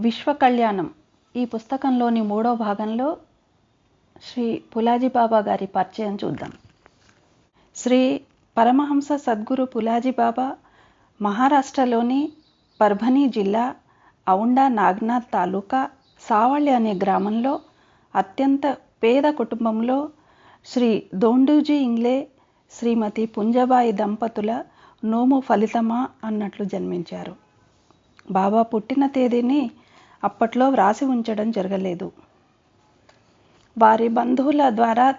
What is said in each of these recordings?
విశ్వ కళ్యాణం ఈ పుస్తకంలోని మూడో భాగంలో శ్రీ పులాజీ బాబా గారి పరిచయం చూద్దాం. శ్రీ పరమహంస సద్గురు పులాజీ బాబా మహారాష్ట్రలోని పర్భనీ జిల్లా ఔండా నాగ్నాథ్ తాలూకా సావళి అనే గ్రామంలో అత్యంత పేద కుటుంబంలో శ్రీ దోండూజీ ఇంగ్లే శ్రీమతి పుంజబాయి దంపతుల నోము ఫలితమా అన్నట్లు జన్మించారు. బాబా పుట్టిన తేదీని అప్పట్లో వ్రాసి ఉంచడం జరగలేదు. వారి బంధువుల ద్వారా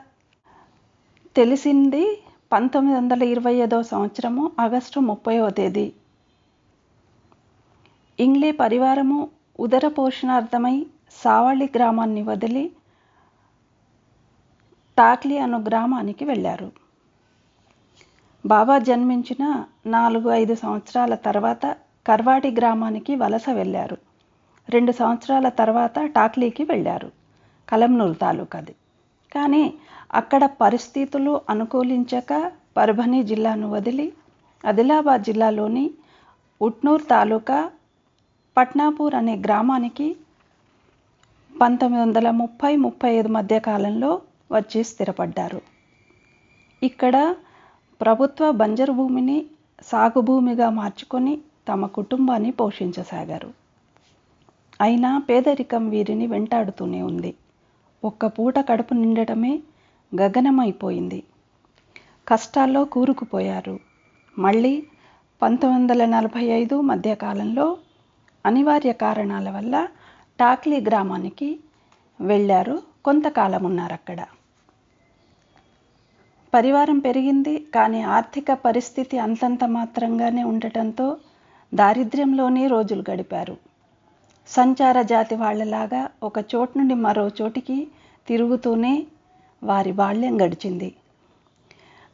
తెలిసింది పంతొమ్మిది వందల ఇరవై ఐదో సంవత్సరము ఆగస్టు ముప్పైవ తేదీ. ఇంగ్లీ పరివారము ఉదర పోషణార్థమై సావళి గ్రామాన్ని వదిలి తాక్లి అను గ్రామానికి వెళ్ళారు. బాబా జన్మించిన నాలుగు ఐదు సంవత్సరాల తర్వాత కర్వాటి గ్రామానికి వలస వెళ్ళారు. రెండు సంవత్సరాల తర్వాత టాక్లీకి వెళ్ళారు కలంనూరు తాలూకాది. కానీ అక్కడ పరిస్థితులు అనుకూలించక పర్భనీ జిల్లాను వదిలి ఆదిలాబాద్ జిల్లాలోని ఉట్నూర్ తాలూకా పట్నాపూర్ అనే గ్రామానికి పంతొమ్మిది వందల ముప్పై ముప్పై ఐదు మధ్య కాలంలో వచ్చి స్థిరపడ్డారు. ఇక్కడ ప్రభుత్వ బంజరు భూమిని సాగు భూమిగా మార్చుకొని తమ కుటుంబాన్ని పోషించసాగారు. అయినా పేదరికం వీరిని వెంటాడుతూనే ఉంది. ఒక్క పూట కడుపు నిండటమే గగనమైపోయింది. కష్టాల్లో కూరుకుపోయారు. మళ్ళీ పంతొమ్మిది వందల నలభై ఐదు మధ్యకాలంలో అనివార్య కారణాల వల్ల టాక్లీ గ్రామానికి వెళ్ళారు కొంతకాలం ఉన్నారు అక్కడ పరివారం పెరిగింది కానీ ఆర్థిక పరిస్థితి అంతంత మాత్రంగానే ఉండటంతో దారిద్ర్యంలోనే రోజులు గడిపారు. సంచార జాతి వాళ్ళలాగా ఒక చోటు నుండి మరో చోటికి తిరుగుతూనే వారి బాల్యం గడిచింది.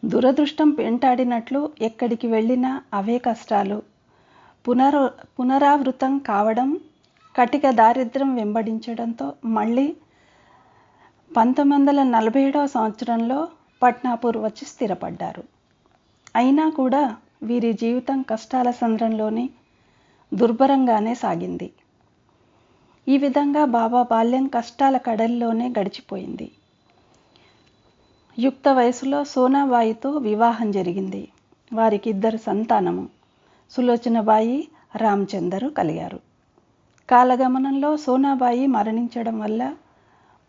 దురదృష్టం పెంటాడినట్లు ఎక్కడికి వెళ్ళినా అవే కష్టాలు. పునరు పునరావృతం కావడం కటిక దారిద్ర్యం వెంబడించడంతో మళ్ళీ పంతొమ్మిది వందల నలభై ఏడవ సంవత్సరంలో పట్నాపూర్ వచ్చి స్థిరపడ్డారు. అయినా కూడా వీరి జీవితం కష్టాల సంద్రంలోనే దుర్భరంగానే సాగింది. ఈ విధంగా బాబా బాల్యం కష్టాల కడల్లోనే గడిచిపోయింది. యుక్త వయసులో సోనాబాయితో వివాహం జరిగింది. వారికి ఇద్దరు సంతానము సులోచనబాయి రామచందరు కలిగారు. కాలగమనంలో సోనాబాయి మరణించడం వల్ల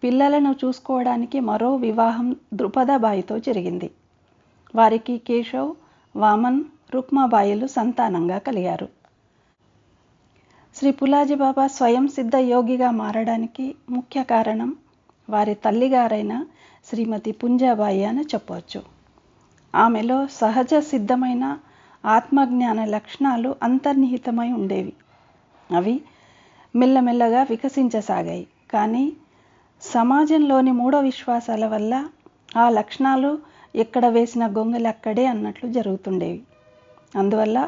పిల్లలను చూసుకోవడానికి మరో వివాహం ద్రుపదబాయితో జరిగింది. వారికి కేశవ్ వామన్ రుక్మాబాయిలు సంతానంగా కలిగారు. శ్రీ పులాజీ బాబా స్వయం సిద్ధ యోగిగా మారడానికి ముఖ్య కారణం వారి తల్లిగారైన శ్రీమతి పుంజాబాయి అని చెప్పవచ్చు. ఆమెలో సహజ సిద్ధమైన ఆత్మజ్ఞాన లక్షణాలు అంతర్నిహితమై ఉండేవి. అవి మెల్లమెల్లగా వికసించసాగాయి. కానీ సమాజంలోని మూఢ విశ్వాసాల వల్ల ఆ లక్షణాలు ఎక్కడ వేసిన గొంగలు అక్కడే అన్నట్లు జరుగుతుండేవి. అందువల్ల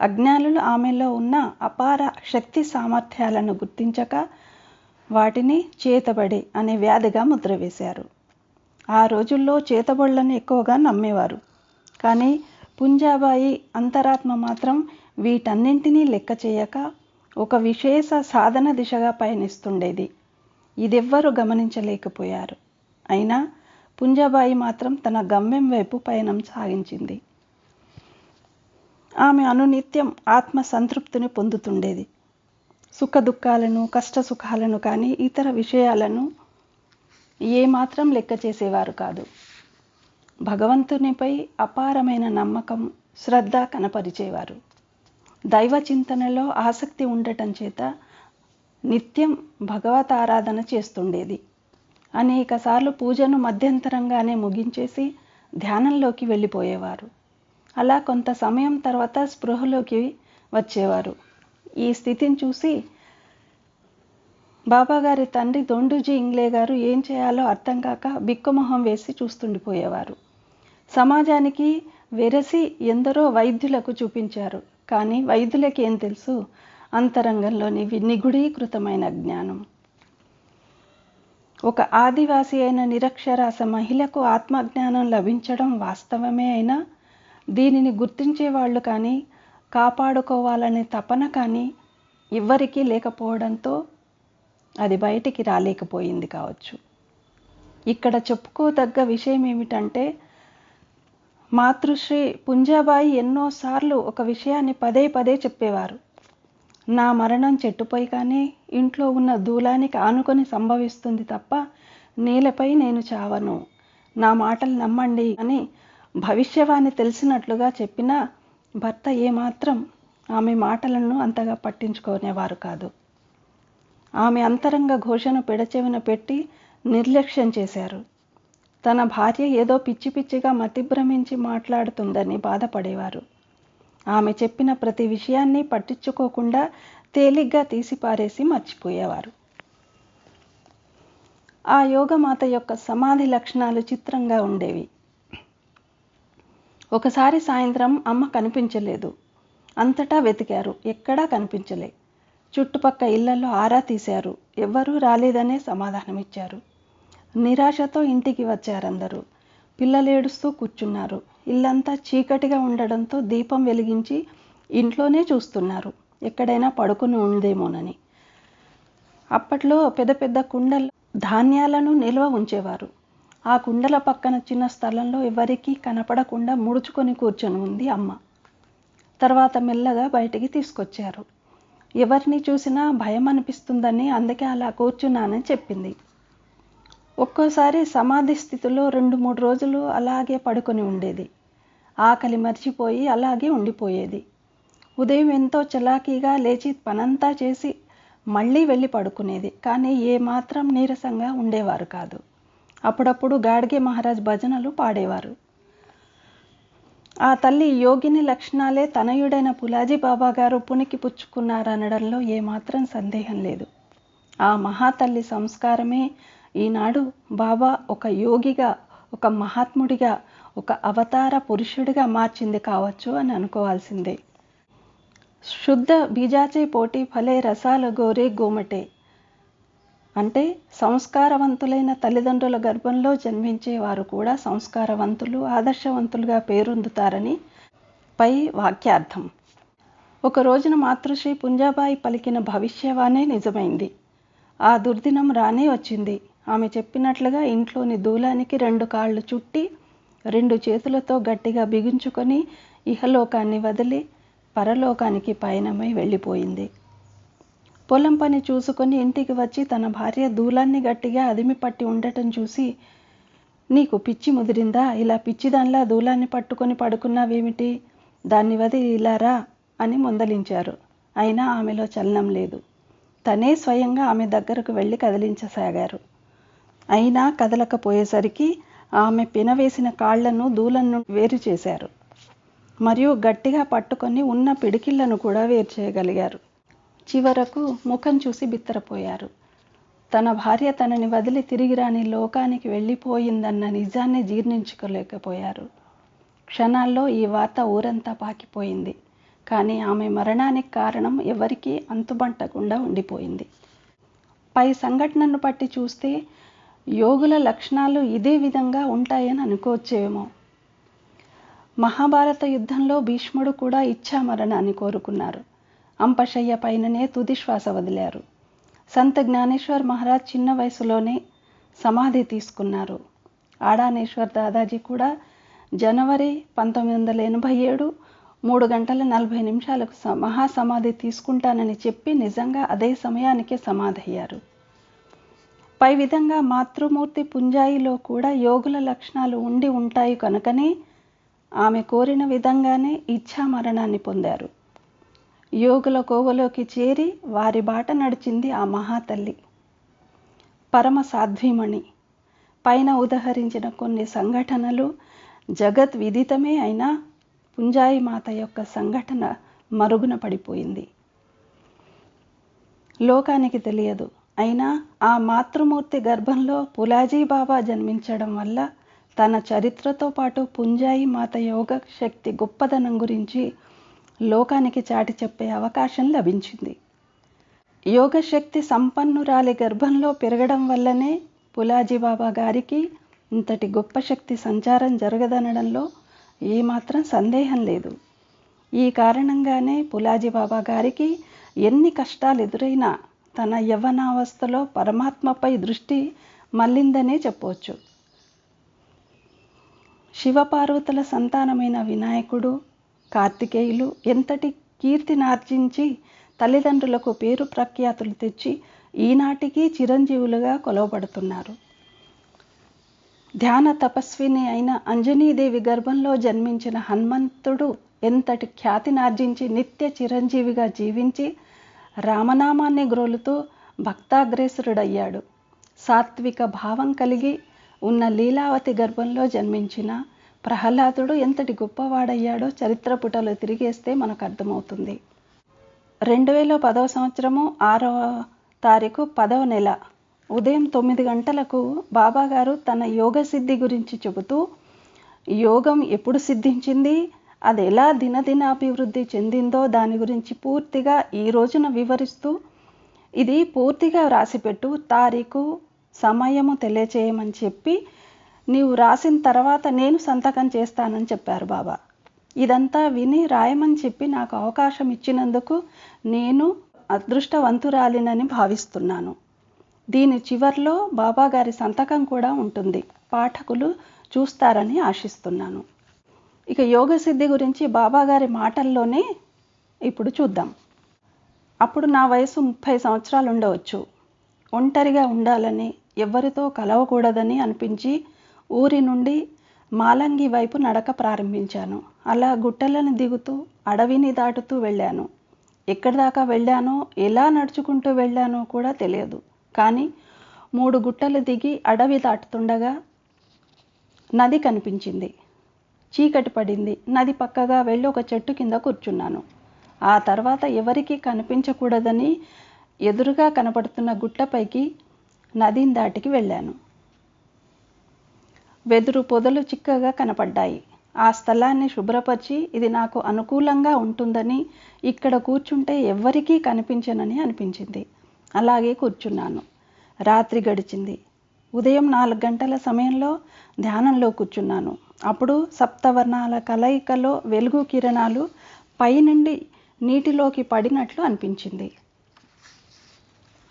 అజ్ఞానులు ఆమెలో ఉన్న అపార శక్తి సామర్థ్యాలను గుర్తించక వాటిని చేతబడి అనే వ్యాధిగా ముద్ర వేశారు. ఆ రోజుల్లో చేతబడులను ఎక్కువగా నమ్మేవారు. కానీ పుంజాబాయి అంతరాత్మ మాత్రం వీటన్నింటినీ లెక్క చేయక ఒక విశేష సాధన దిశగా పయనిస్తుండేది. ఇదెవ్వరూ గమనించలేకపోయారు. అయినా పుంజాబాయి మాత్రం తన గమ్యం వైపు పయనం సాగించింది. ఆమె అనునిత్యం ఆత్మ సంతృప్తిని పొందుతుండేది. సుఖ దుఃఖాలను కష్ట సుఖాలను కానీ ఇతర విషయాలను ఏమాత్రం లెక్క చేసేవారు కాదు. భగవంతునిపై అపారమైన నమ్మకం శ్రద్ధ కనపరిచేవారు. దైవ చింతనలో ఆసక్తి ఉండటం చేత నిత్యం భగవత్ ఆరాధన చేస్తుండేది. అనేకసార్లు పూజను మధ్యంతరంగానే ముగించేసి ధ్యానంలోకి వెళ్ళిపోయేవారు. అలా కొంత సమయం తర్వాత స్పృహలోకి వచ్చేవారు. ఈ స్థితిని చూసి బాబాగారి తండ్రి దొండుజీ ఇంగ్లే గారు ఏం చేయాలో అర్థం కాక బిక్కుమొహం వేసి చూస్తుండిపోయేవారు. సమాజానికి వెరసి ఎందరో వైద్యులకు చూపించారు. కానీ వైద్యులకి ఏం తెలుసు? అంతరంగంలోని నిగుడీకృతమైన జ్ఞానం. ఒక ఆదివాసి అయిన నిరక్షరాస మహిళకు ఆత్మజ్ఞానం లభించడం వాస్తవమే అయినా దీనిని గుర్తించే వాళ్ళు కానీ కాపాడుకోవాలనే తపన కానీ ఎవ్వరికీ లేకపోవడంతో అది బయటికి రాలేకపోయింది కావచ్చు. ఇక్కడ చెప్పుకోదగ్గ విషయం ఏమిటంటే మాతృశ్రీ పుంజాబాయి ఎన్నోసార్లు ఒక విషయాన్ని పదే పదే చెప్పేవారు. నా మరణం చెట్టుపై కానీ ఇంట్లో ఉన్న దూలానికి ఆనుకొని సంభవిస్తుంది తప్ప నేలపై నేను చావను. నా మాటలు నమ్మండి అని భవిష్యవాణి తెలిసినట్లుగా చెప్పినా భర్త ఏమాత్రం ఆమె మాటలను అంతగా పట్టించుకునేవారు కాదు. ఆమె అంతరంగ ఘోషను పెడచెవిన పెట్టి నిర్లక్ష్యం చేశారు. తన భార్య ఏదో పిచ్చి పిచ్చిగా మతిభ్రమించి మాట్లాడుతుందని బాధపడేవారు. ఆమె చెప్పిన ప్రతి విషయాన్ని పట్టించుకోకుండా తేలిగ్గా తీసిపారేసి మర్చిపోయేవారు. ఆ యోగమాత యొక్క సమాధి లక్షణాలు చిత్రంగా ఉండేవి. ఒకసారి సాయంత్రం అమ్మ కనిపించలేదు. అంతటా వెతికారు. ఎక్కడా కనిపించలే. చుట్టుపక్క ఇళ్ళలో ఆరా తీశారు. ఎవ్వరూ రాలేదనే సమాధానమిచ్చారు. నిరాశతో ఇంటికి వచ్చారందరూ. పిల్లలు ఏడుస్తూ కూర్చున్నారు. ఇల్లంతా చీకటిగా ఉండడంతో దీపం వెలిగించి ఇంట్లోనే చూస్తున్నారు. ఎక్కడైనా పడుకుని ఉందేమోనని. అప్పట్లో పెద్ద పెద్ద కుండలు ధాన్యాలను నిల్వ ఉంచేవారు. ఆ కుండల పక్కన చిన్న స్థలంలో ఎవరికీ కనపడకుండా ముడుచుకొని కూర్చొని ఉంది అమ్మ. తర్వాత మెల్లగా బయటికి తీసుకొచ్చారు. ఎవరిని చూసినా భయం అనిపిస్తుందని అందుకే అలా కూర్చున్నానని చెప్పింది. ఒక్కోసారి సమాధి స్థితిలో రెండు మూడు రోజులు అలాగే పడుకొని ఉండేది. ఆకలి మర్చిపోయి అలాగే ఉండిపోయేది. ఉదయం ఎంతో చలాకీగా లేచి పనంతా చేసి మళ్ళీ వెళ్ళి పడుకునేది. కానీ ఏమాత్రం నీరసంగా ఉండేవారు కాదు. అప్పుడప్పుడు గాడ్గే మహారాజ్ భజనలు పాడేవారు. ఆ తల్లి యోగిని లక్షణాలే తనయుడైన పులాజీ బాబా గారు పునికి పుచ్చుకున్నారనడంలో ఏమాత్రం సందేహం లేదు. ఆ మహాతల్లి సంస్కారమే ఈనాడు బాబా ఒక యోగిగా ఒక మహాత్ముడిగా ఒక అవతార పురుషుడిగా మార్చింది కావచ్చు అని అనుకోవాల్సిందే. శుద్ధ బీజాచే పోటీ ఫలే రసాల గోరే గోమటే. అంటే సంస్కారవంతులైన తల్లిదండ్రుల గర్భంలో జన్మించే వారు కూడా సంస్కారవంతులు ఆదర్శవంతులుగా పేరొందుతారని పై వాక్యార్థం. ఒక రోజున మాతృశ్రీ పుంజాబాయి పలికిన భవిష్యవాణే నిజమైంది. ఆ దుర్దినం రానే వచ్చింది. ఆమె చెప్పినట్లుగా ఇంట్లోని దూలానికి రెండు కాళ్ళు చుట్టి రెండు చేతులతో గట్టిగా బిగించుకొని ఇహలోకాన్ని వదిలి పరలోకానికి పయనమై వెళ్ళిపోయింది. పొలం పని చూసుకొని ఇంటికి వచ్చి తన భార్య దూలాన్ని గట్టిగా అదిమి పట్టి ఉండటం చూసి నీకు పిచ్చి ముదిరిందా? ఇలా పిచ్చిదానిలా దూలాన్ని పట్టుకొని పడుకున్నావేమిటి? దాన్ని వదిలి ఇలా రా అని ముందలించారు. అయినా ఆమెలో చలనం లేదు. తనే స్వయంగా ఆమె దగ్గరకు వెళ్ళి కదిలించసాగారు. అయినా కదలకపోయేసరికి ఆమె పినవేసిన కాళ్ళను దూలను వేరు చేశారు. మరియు గట్టిగా పట్టుకొని ఉన్న పిడికిళ్ళను కూడా వేరు చేయగలిగారు. చివరకు ముఖం చూసి బిత్తరపోయారు. తన భార్య తనని వదిలి తిరిగి రాని లోకానికి వెళ్ళిపోయిందన్న నిజాన్ని జీర్ణించుకోలేకపోయారు. క్షణాల్లో ఈ వార్త ఊరంతా పాకిపోయింది. కానీ ఆమె మరణానికి కారణం ఎవరికీ అంతుబంటకుండా ఉండిపోయింది. పై సంఘటనను పట్టి చూస్తే యోగుల లక్షణాలు ఇదే విధంగా ఉంటాయని అనుకోవచ్చేమో. మహాభారత యుద్ధంలో భీష్ముడు కూడా ఇచ్చా మరణాన్ని కోరుకున్నారు. అంపశయ్య పైననే తుదిశ్వాస వదిలారు. సంత జ్ఞానేశ్వర్ మహారాజ్ చిన్న వయసులోనే సమాధి తీసుకున్నారు. ఆడానేశ్వర్ దాదాజీ కూడా జనవరి పంతొమ్మిది వందల ఎనభై ఏడు మూడు గంటల నలభై నిమిషాలకు స మహాసమాధి తీసుకుంటానని చెప్పి నిజంగా అదే సమయానికే సమాధి అయ్యారు పై విధంగా మాతృమూర్తి పుంజాయిలో కూడా యోగుల లక్షణాలు ఉండి ఉంటాయి కనుకనే ఆమె కోరిన విధంగానే ఇచ్ఛా మరణాన్ని పొందారు. యోగుల కోవలోకి చేరి వారి బాట నడిచింది ఆ మహాతల్లి. పరమ సాధ్వీమణి పైన ఉదహరించిన కొన్ని సంఘటనలు జగత్ విదితమే అయినా పుంజాయి మాత యొక్క సంఘటన మరుగున పడిపోయింది. లోకానికి తెలియదు. అయినా ఆ మాతృమూర్తి గర్భంలో పులాజీ బాబా జన్మించడం వల్ల తన చరిత్రతో పాటు పుంజాయి మాత యోగ శక్తి గొప్పదనం గురించి లోకానికి చాటి చెప్పే అవకాశం లభించింది. యోగశక్తి సంపన్నురాలి గర్భంలో పెరగడం వల్లనే పులాజీ బాబా గారికి ఇంతటి గొప్ప శక్తి సంచారం జరగదనడంలో ఏమాత్రం సందేహం లేదు. ఈ కారణంగానే పులాజీ బాబా గారికి ఎన్ని కష్టాలు ఎదురైనా తన యవ్వనావస్థలో పరమాత్మపై దృష్టి మళ్ళిందనే చెప్పవచ్చు శివపార్వతుల సంతానమైన వినాయకుడు కార్తికేయులు ఎంతటి కీర్తినార్జించి తల్లిదండ్రులకు పేరు ప్రఖ్యాతులు తెచ్చి ఈనాటికి చిరంజీవులుగా కొలవబడుతున్నారు. ధ్యాన తపస్విని అయిన అంజనీదేవి గర్భంలో జన్మించిన హనుమంతుడు ఎంతటి ఖ్యాతినార్జించి నిత్య చిరంజీవిగా జీవించి రామనామాన్ని గ్రోలుతూ భక్తాగ్రేసురుడయ్యాడు. సాత్విక భావం కలిగి ఉన్న లీలావతి గర్భంలో జన్మించిన ప్రహ్లాదుడు ఎంతటి గొప్పవాడయ్యాడో చరిత్ర పుటలో తిరిగేస్తే మనకు అర్థమవుతుంది. రెండు వేల పదవ సంవత్సరము ఆరవ తారీఖు పదవ నెల ఉదయం తొమ్మిది గంటలకు బాబాగారు తన యోగ సిద్ధి గురించి చెబుతూ యోగం ఎప్పుడు సిద్ధించింది అది ఎలా దినదినాభివృద్ధి చెందిందో దాని గురించి పూర్తిగా ఈ రోజున వివరిస్తూ ఇది పూర్తిగా వ్రాసిపెట్టు తారీఖు సమయము తెలియచేయమని చెప్పి నీవు రాసిన తర్వాత నేను సంతకం చేస్తానని చెప్పారు బాబా. ఇదంతా విని రాయమని చెప్పి నాకు అవకాశం ఇచ్చినందుకు నేను అదృష్టవంతురాలినని భావిస్తున్నాను. దీని చివర్లో బాబా గారి సంతకం కూడా ఉంటుంది. పాఠకులు చూస్తారని ఆశిస్తున్నాను. ఇక యోగ సిద్ధి గురించి బాబా గారి మాటల్లోనే ఇప్పుడు చూద్దాం. అప్పుడు నా వయసు ముప్పై సంవత్సరాలు ఉండవచ్చు. ఒంటరిగా ఉండాలని ఎవరితో కలవకూడదని అనిపించి ఊరి నుండి మాలంగి వైపు నడక ప్రారంభించాను. అలా గుట్టలను దిగుతూ అడవిని దాటుతూ వెళ్ళాను. ఎక్కడి దాకా వెళ్ళానో ఎలా నడుచుకుంటూ వెళ్ళానో కూడా తెలియదు. కానీ మూడు గుట్టలు దిగి అడవి దాటుతుండగా నది కనిపించింది. చీకటి పడింది. నది పక్కగా వెళ్ళి ఒక చెట్టు కింద కూర్చున్నాను. ఆ తర్వాత ఎవరికీ కనిపించకూడదని ఎదురుగా కనపడుతున్న గుట్టపైకి నదిని దాటికి వెళ్ళాను. వెదురు పొదలు చిక్కగా కనపడ్డాయి. ఆ స్థలాన్ని శుభ్రపరిచి ఇది నాకు అనుకూలంగా ఉంటుందని ఇక్కడ కూర్చుంటే ఎవ్వరికీ కనిపించనని అనిపించింది. అలాగే కూర్చున్నాను. రాత్రి గడిచింది. ఉదయం నాలుగు గంటల సమయంలో ధ్యానంలో కూర్చున్నాను. అప్పుడు సప్తవర్ణాల కలయికలో వెలుగు కిరణాలు పైనుండి నీటిలోకి పడినట్లు అనిపించింది.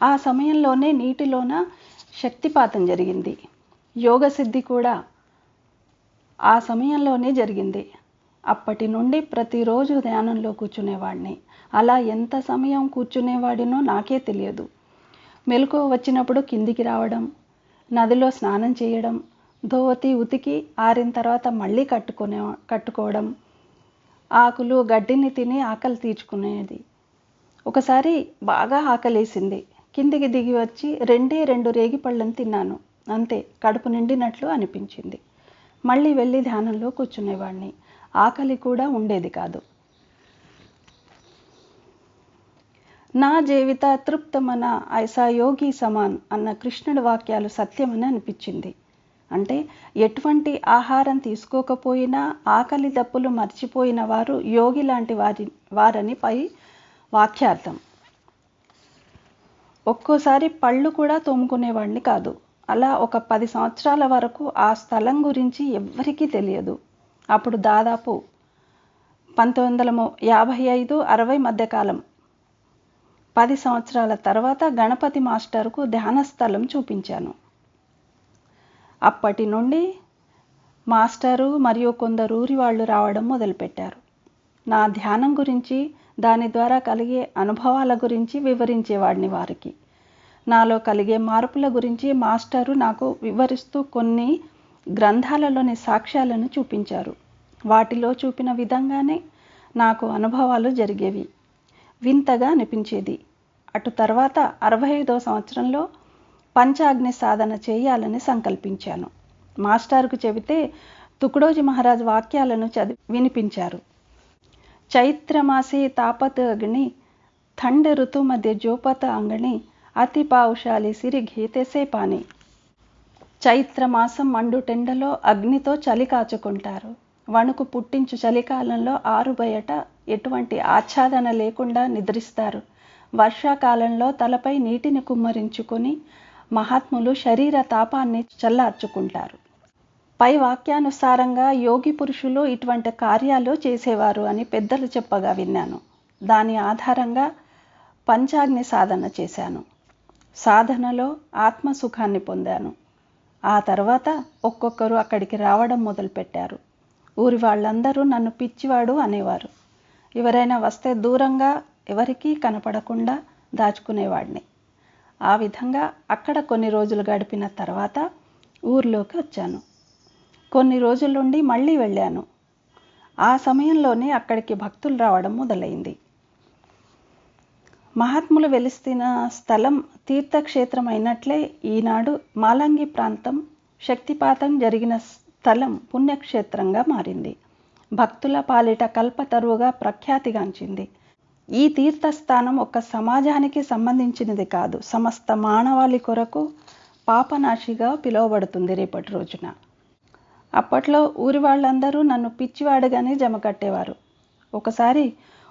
ఆ సమయంలోనే నీటిలోన శక్తిపాతం జరిగింది. యోగ సిద్ధి కూడా ఆ సమయంలోనే జరిగింది. అప్పటి నుండి ప్రతిరోజు ధ్యానంలో కూర్చునేవాడిని. అలా ఎంత సమయం కూర్చునేవాడినో నాకే తెలియదు. మెలకు వచ్చినప్పుడు కిందికి రావడం నదిలో స్నానం చేయడం ధోవతి ఉతికి ఆరిన తర్వాత మళ్ళీ కట్టుకునే కట్టుకోవడం ఆకులు గడ్డిని తిని ఆకలి తీర్చుకునేది. ఒకసారి బాగా ఆకలేసింది. కిందికి దిగి వచ్చి రెండే రెండు రేగి పళ్ళని తిన్నాను. అంతే కడుపు నిండినట్లు అనిపించింది. మళ్ళీ వెళ్ళి ధ్యానంలో కూర్చునేవాడిని ఆకలి కూడా ఉండేది కాదు. నా జీవిత తృప్తమన ఐసా యోగి సమాన్ అన్న కృష్ణుడి వాక్యాలు సత్యమని అనిపించింది. అంటే ఎటువంటి ఆహారం తీసుకోకపోయినా ఆకలి దప్పులు మర్చిపోయిన వారు యోగి లాంటి వారి వారని పై వాక్యార్థం. ఒక్కోసారి పళ్ళు కూడా తోముకునేవాడిని కాదు. అలా ఒక పది సంవత్సరాల వరకు ఆ స్థలం గురించి ఎవ్వరికీ తెలియదు. అప్పుడు దాదాపు పంతొమ్మిది వందల యాభై ఐదు అరవై మధ్యకాలం. పది సంవత్సరాల తర్వాత గణపతి మాస్టర్కు ధ్యాన స్థలం చూపించాను. అప్పటి నుండి మాస్టరు మరియు కొందరు ఊరి వాళ్ళు రావడం మొదలుపెట్టారు. నా ధ్యానం గురించి దాని ద్వారా కలిగే అనుభవాల గురించి వివరించేవాడిని వారికి. నాలో కలిగే మార్పుల గురించి మాస్టరు నాకు వివరిస్తూ కొన్ని గ్రంథాలలోని సాక్ష్యాలను చూపించారు. వాటిలో చూపిన విధంగానే నాకు అనుభవాలు జరిగేవి. వింతగా అనిపించేది. అటు తర్వాత అరవై ఐదో సంవత్సరంలో పంచాగ్ని సాధన చేయాలని సంకల్పించాను. మాస్టర్కు చెబితే తుకుడోజీ మహారాజ్ వాక్యాలను చదివి వినిపించారు. చైత్రమాసే తాపత అగ్ని థండ ఋతు మధ్య జోపత అంగణి అతి పావుశాలి సిరి గీతేసే చైత్రమాసం మండుటెండలో అగ్నితో చలి కాచుకుంటారు. వణుకు పుట్టించు చలికాలంలో ఆరు బయట ఎటువంటి ఆచ్ఛాదన లేకుండా నిద్రిస్తారు. వర్షాకాలంలో తలపై నీటిని కుమ్మరించుకొని మహాత్ములు శరీర తాపాన్ని చల్లార్చుకుంటారు. పై వాక్యానుసారంగా యోగి పురుషులు ఇటువంటి కార్యాలు చేసేవారు అని పెద్దలు చెప్పగా విన్నాను. దాని ఆధారంగా పంచాగ్ని సాధన చేశాను. సాధనలో ఆత్మసుఖాన్ని పొందాను. ఆ తర్వాత ఒక్కొక్కరు అక్కడికి రావడం మొదలుపెట్టారు. ఊరి వాళ్ళందరూ నన్ను పిచ్చివాడు అనేవారు. ఎవరైనా వస్తే దూరంగా ఎవరికీ కనపడకుండా దాచుకునేవాడిని. ఆ విధంగా అక్కడ కొన్ని రోజులు గడిపిన తర్వాత ఊర్లోకి వచ్చాను. కొన్ని రోజులుండి మళ్ళీ వెళ్ళాను. ఆ సమయంలోనే అక్కడికి భక్తులు రావడం మొదలైంది. మహాత్ములు వెలిసిన స్థలం తీర్థక్షేత్రం అయినట్లే ఈనాడు మాలంగి ప్రాంతం శక్తిపాతం జరిగిన స్థలం పుణ్యక్షేత్రంగా మారింది. భక్తుల పాలిట కల్పతరువుగా ప్రఖ్యాతిగాంచింది. ఈ తీర్థస్థానం ఒక సమాజానికి సంబంధించినది కాదు సమస్త మానవాళి కొరకు పాపనాశిగా పిలువబడుతుంది రేపటి రోజున. అప్పట్లో ఊరి వాళ్ళందరూ నన్ను పిచ్చివాడుగానే జమ కట్టేవారు. ఒకసారి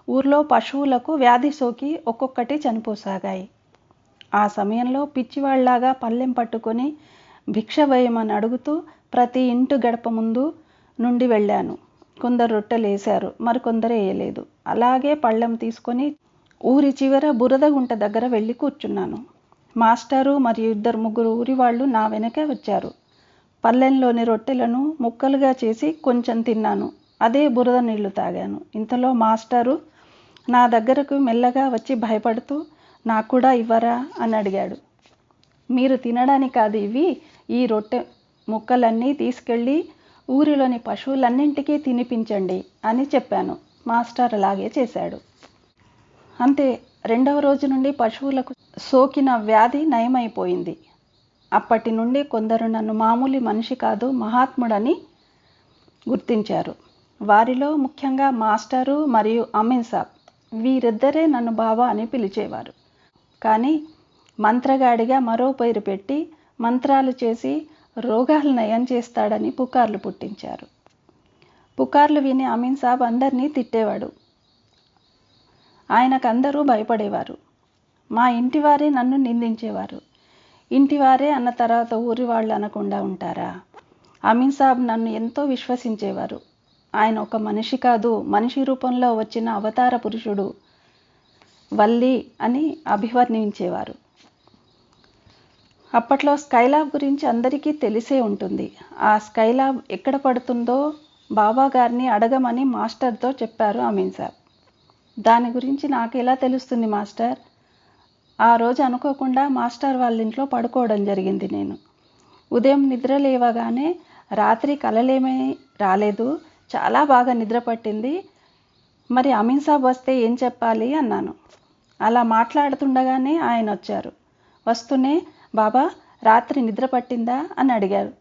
ఊర్లో పశువులకు వ్యాధి సోకి ఒక్కొక్కటి చనిపోసాగాయి. ఆ సమయంలో పిచ్చివాళ్ళాగా పల్లెం పట్టుకొని భిక్ష వేయమని అడుగుతూ ప్రతి ఇంటి గడప ముందు నుండి వెళ్ళాను. కొందరు రొట్టెలు వేశారు మరికొందరు వేయలేదు. అలాగే పళ్ళెం తీసుకొని ఊరి చివర బురద గుంట దగ్గర వెళ్ళి కూర్చున్నాను. మాస్టరు మరియు ఇద్దరు ముగ్గురు ఊరి వాళ్ళు నా వెనకే వచ్చారు. పల్లెంలోని రొట్టెలను ముక్కలుగా చేసి కొంచెం తిన్నాను. అదే బురద నీళ్ళు తాగాను. ఇంతలో మాస్టరు నా దగ్గరకు మెల్లగా వచ్చి భయపడుతూ నాకు కూడా ఇవ్వరా? అని అడిగాడు. మీరు తినడానికి కాదు ఇవి ఈ రొట్టె ముక్కలన్నీ తీసుకెళ్ళి ఊరిలోని పశువులన్నింటికీ తినిపించండి అని చెప్పాను. మాస్టర్ అలాగే చేశాడు. అంతే రెండవ రోజు నుండి పశువులకు సోకిన వ్యాధి నయమైపోయింది. అప్పటి నుండి కొందరు నన్ను మామూలు మనిషి కాదు మహాత్ముడని గుర్తించారు. వారిలో ముఖ్యంగా మాస్టరు మరియు అమీన్ సాబ్. వీరిద్దరే నన్ను బాబా అని పిలిచేవారు. కానీ మంత్రగాడిగా మరో పేరు పెట్టి మంత్రాలు చేసి రోగాలు నయం చేస్తాడని పుకార్లు పుట్టించారు. పుకార్లు విని అమీన్ సాబ్ అందరినీ తిట్టేవాడు. ఆయనకు అందరూ భయపడేవారు. మా ఇంటివారే నన్ను నిందించేవారు. ఇంటివారే అన్న తర్వాత ఊరి వాళ్ళు అనకుండా ఉంటారా? అమీన్ సాబ్ నన్ను ఎంతో విశ్వసించేవారు. ఆయన ఒక మనిషి కాదు మనిషి రూపంలో వచ్చిన అవతార పురుషుడు వల్లి అని అభివర్ణించేవారు. అప్పట్లో స్కైలాబ్ గురించి అందరికీ తెలిసే ఉంటుంది. ఆ స్కైలాబ్ ఎక్కడ పడుతుందో బాబా గారిని అడగమని మాస్టర్తో చెప్పారు అమీన్ సాబ్. దాని గురించి నాకు ఎలా తెలుస్తుంది మాస్టర్? ఆ రోజు అనుకోకుండా మాస్టర్ వాళ్ళ ఇంట్లో పడుకోవడం జరిగింది నేను. ఉదయం నిద్ర లేవగానే రాత్రి కలలేమీ రాలేదు. చాలా బాగా నిద్ర పట్టింది. మరి అమీన్ సాబ్ వస్తే ఏం చెప్పాలి అన్నాను. అలా మాట్లాడుతుండగానే ఆయన వచ్చారు. వస్తూనే బాబా రాత్రి నిద్ర పట్టిందా? అని అడిగారు.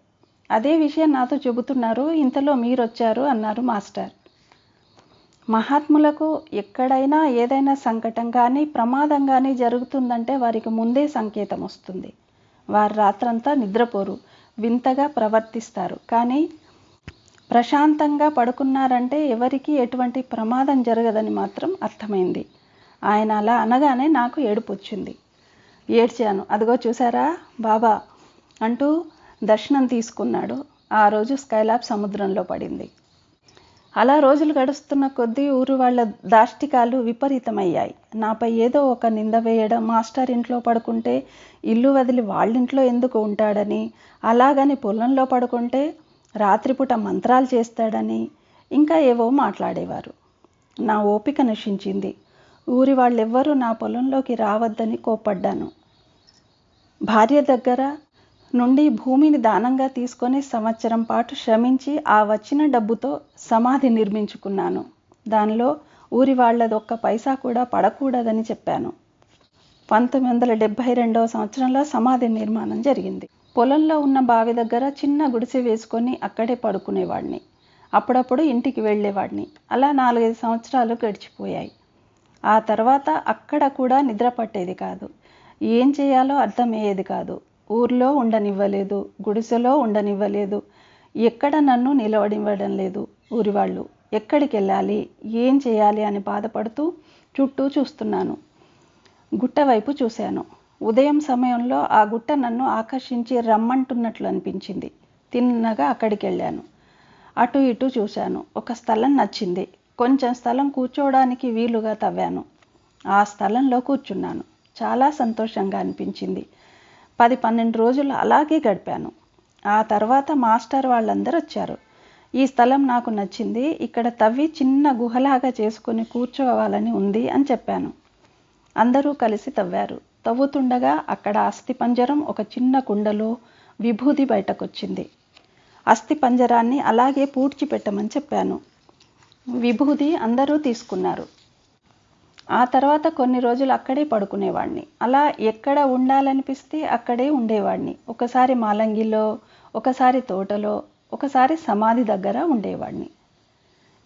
అదే విషయం నాతో చెబుతున్నారు. ఇంతలో మీరు వచ్చారు అన్నారు మాస్టర్. మహాత్ములకు ఎక్కడైనా ఏదైనా సంకటం కానీ ప్రమాదం కానీ జరుగుతుందంటే వారికి ముందే సంకేతం వస్తుంది వారు రాత్రంతా నిద్రపోరు వింతగా ప్రవర్తిస్తారు. కానీ ప్రశాంతంగా పడుకున్నారంటే ఎవరికి ఎటువంటి ప్రమాదం జరగదని మాత్రం అర్థమైంది. ఆయన అలా అనగానే నాకు ఏడుపు వచ్చింది. ఏడ్చాను. అదిగో చూసారా? బాబా! అంటూ దర్శనం తీసుకున్నాడు. ఆ రోజు స్కైలాబ్ సముద్రంలో పడింది. అలా రోజులు గడుస్తున్న కొద్దీ ఊరు వాళ్ళ దాష్టికాలు విపరీతమయ్యాయి. నాపై ఏదో ఒక నింద వేయడం మాస్టర్ ఇంట్లో పడుకుంటే ఇల్లు వదిలి వాళ్ళింట్లో ఎందుకు ఉంటాడని అలాగని పొలంలో పడుకుంటే రాత్రిపూట మంత్రాలు చేస్తాడని ఇంకా ఏవో మాట్లాడేవారు. నా ఓపిక నశించింది. ఊరి వాళ్ళెవ్వరూ నా పొలంలోకి రావద్దని కోప్పడ్డాను. భార్య దగ్గర నుండి భూమిని దానంగా తీసుకొని సంవత్సరం పాటు శ్రమించి ఆ వచ్చిన డబ్బుతో సమాధి నిర్మించుకున్నాను. దానిలో ఊరి వాళ్ళది ఒక్క పైసా కూడా పడకూడదని చెప్పాను. పంతొమ్మిది వందల డెబ్భై రెండవ సంవత్సరంలో సమాధి నిర్మాణం జరిగింది. పొలంలో ఉన్న బావి దగ్గర చిన్న గుడిసె వేసుకొని అక్కడే పడుకునేవాడిని. అప్పుడప్పుడు ఇంటికి వెళ్ళేవాడిని. అలా నాలుగైదు సంవత్సరాలు గడిచిపోయాయి. ఆ తర్వాత అక్కడ కూడా నిద్ర పట్టేది కాదు. ఏం చేయాలో అర్థమయ్యేది కాదు. ఊర్లో ఉండనివ్వలేదు గుడిసెలో ఉండనివ్వలేదు. ఎక్కడ నన్ను నిలవడివ్వడం లేదు ఊరి వాళ్ళు ఎక్కడికి వెళ్ళాలి ఏం చేయాలి అని బాధపడుతూ చుట్టూ చూస్తున్నాను. గుట్ట వైపు చూశాను. ఉదయం సమయంలో ఆ గుట్ట నన్ను ఆకర్షించి రమ్మంటున్నట్లు అనిపించింది. తిన్నగా అక్కడికి వెళ్ళాను అటు ఇటు చూశాను. ఒక స్థలం నచ్చింది. కొంచెం స్థలం కూర్చోవడానికి వీలుగా తవ్వాను. ఆ స్థలంలో కూర్చున్నాను. చాలా సంతోషంగా అనిపించింది. పది పన్నెండు రోజులు అలాగే గడిపాను. ఆ తర్వాత మాస్టర్ వాళ్ళందరూ వచ్చారు. ఈ స్థలం నాకు నచ్చింది. ఇక్కడ తవ్వి చిన్న గుహలాగా చేసుకుని కూర్చోవాలని ఉంది అని చెప్పాను. అందరూ కలిసి తవ్వారు. తవ్వుతుండగా అక్కడ అస్థిపంజరం ఒక చిన్న కుండలో విభూది బయటకొచ్చింది. అస్థిపంజరాన్ని అలాగే పూడ్చిపెట్టమని చెప్పాను. విభూది అందరూ తీసుకున్నారు. ఆ తర్వాత కొన్ని రోజులు అక్కడే పడుకునేవాడిని అలా ఎక్కడ ఉండాలనిపిస్తే అక్కడే ఉండేవాడిని ఒకసారి మాలంగిలో ఒకసారి తోటలో ఒకసారి సమాధి దగ్గర ఉండేవాడిని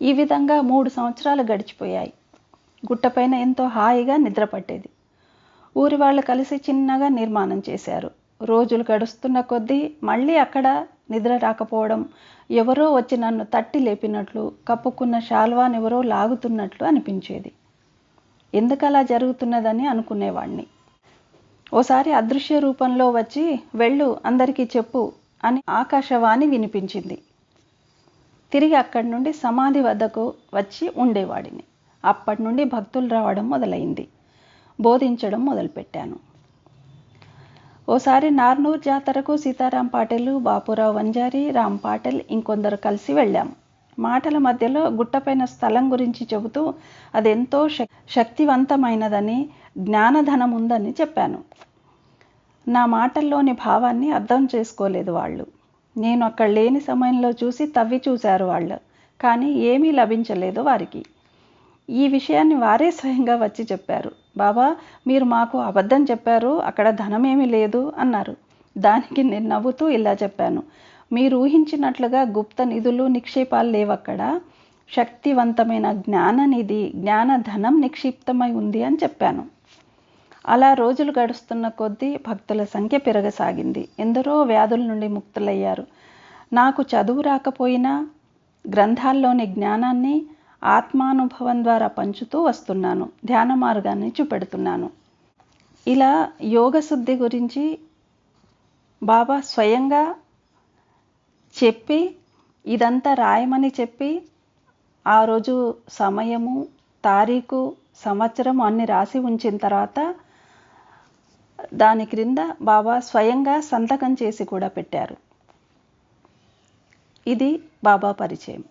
ఈ విధంగా మూడు సంవత్సరాలు గడిచిపోయాయి. గుట్టపైన ఎంతో హాయిగా నిద్రపట్టేది. ఊరి వాళ్ళు కలిసి చిన్నగా నిర్మాణం చేశారు. రోజులు గడుస్తున్న కొద్దీ మళ్ళీ అక్కడ నిద్ర రాకపోవడం ఎవరో వచ్చి నన్ను తట్టి లేపినట్లు కప్పుకున్న శాల్వాన్ ఎవరో లాగుతున్నట్లు అనిపించేది. ఎందుకలా జరుగుతున్నదని అనుకునేవాణ్ణి. ఓసారి అదృశ్య రూపంలో వచ్చి వెళ్ళు అందరికీ చెప్పు అని ఆకాశవాణి వినిపించింది. తిరిగి అక్కడి నుండి సమాధి వద్దకు వచ్చి ఉండేవాడిని. అప్పటి నుండి భక్తులు రావడం మొదలైంది. బోధించడం మొదలుపెట్టాను. ఓసారి నార్నూర్ జాతరకు సీతారాం పాటెలు బాపురావు వంజారి రామ్ పాటెల్ ఇంకొందరు కలిసి వెళ్ళాం. మాటల మధ్యలో గుట్టపైన స్థలం గురించి చెబుతూ అదెంతో శక్తివంతమైనదని జ్ఞానధనం ఉందని చెప్పాను. నా మాటల్లోని భావాన్ని అర్థం చేసుకోలేదు వాళ్ళు. నేను అక్కడ లేని సమయంలో చూసి తవ్వి చూశారు వాళ్ళు కానీ ఏమీ లభించలేదు వారికి. ఈ విషయాన్ని వారే స్వయంగా వచ్చి చెప్పారు. బాబా మీరు మాకు అబద్ధం చెప్పారు అక్కడ ధనమేమీ లేదు అన్నారు. దానికి నేను నవ్వుతూ ఇలా చెప్పాను. మీరు ఊహించినట్లుగా గుప్త నిధులు నిక్షేపాలు లేవక్కడ. శక్తివంతమైన జ్ఞాన నిధి జ్ఞాన ధనం నిక్షిప్తమై ఉంది అని చెప్పాను. అలా రోజులు గడుస్తున్న కొద్దీ భక్తుల సంఖ్య పెరగసాగింది. ఎందరో వ్యాధుల నుండి ముక్తులయ్యారు. నాకు చదువు రాకపోయినా గ్రంథాల్లోని జ్ఞానాన్ని ఆత్మానుభవం ద్వారా పంచుతూ వస్తున్నాను. ధ్యాన మార్గాన్ని చూపెడుతున్నాను. ఇలా యోగశుద్ధి గురించి బాబా స్వయంగా చెప్పి ఇదంతా రాయమని చెప్పి ఆ రోజు సమయము తారీఖు సంవత్సరం అన్ని రాసి ఉంచిన తర్వాత దాని క్రింద బాబా స్వయంగా సంతకం చేసి కూడా పెట్టారు. ఇది బాబా పరిచయం.